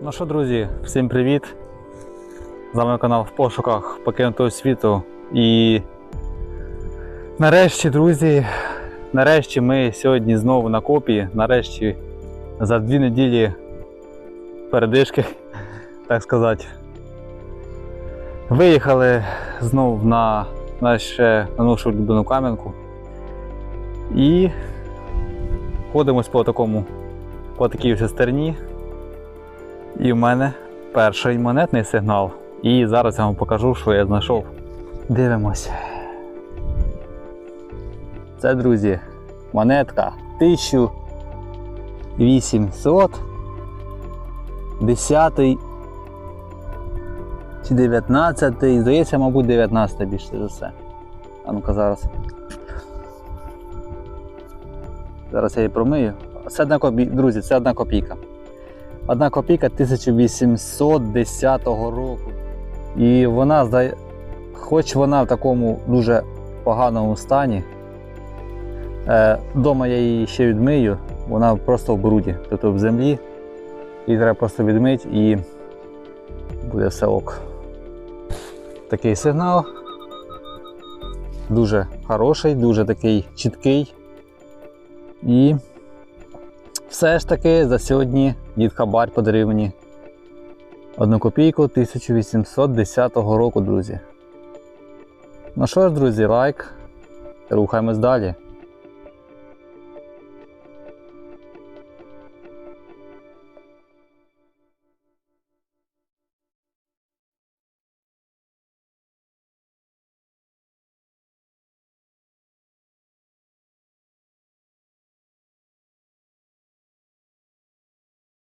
Ну що, друзі, всім привіт! З вами канал в пошуках покинутого світу. І нарешті, друзі, нарешті ми сьогодні знову на копі. Нарешті за дві неділі передишки, так сказати. Виїхали знову на нашу улюблену кам'янку. І ходимось по такому, по такій вже стерні. І в мене перший монетний сигнал. І зараз я вам покажу, що я знайшов. Дивимось. Це, друзі, монетка 1800. 10 чи 19, здається, мабуть, 19 більше за все. А ну-ка зараз. Зараз я її промию. Це одна копій... Друзі, це одна копійка. Одна копійка 1810 року. І вона, хоч вона в такому дуже поганому стані, е, дома я її ще відмию, вона просто в бруді, тобто в землі. Її треба просто відмити і буде все ок. Такий сигнал. Дуже хороший, дуже такий чіткий. І все ж таки за сьогодні дід Хабар подарив мені одну копійку 1810 року, друзі. Ну що ж, друзі, лайк. Рухаємось далі.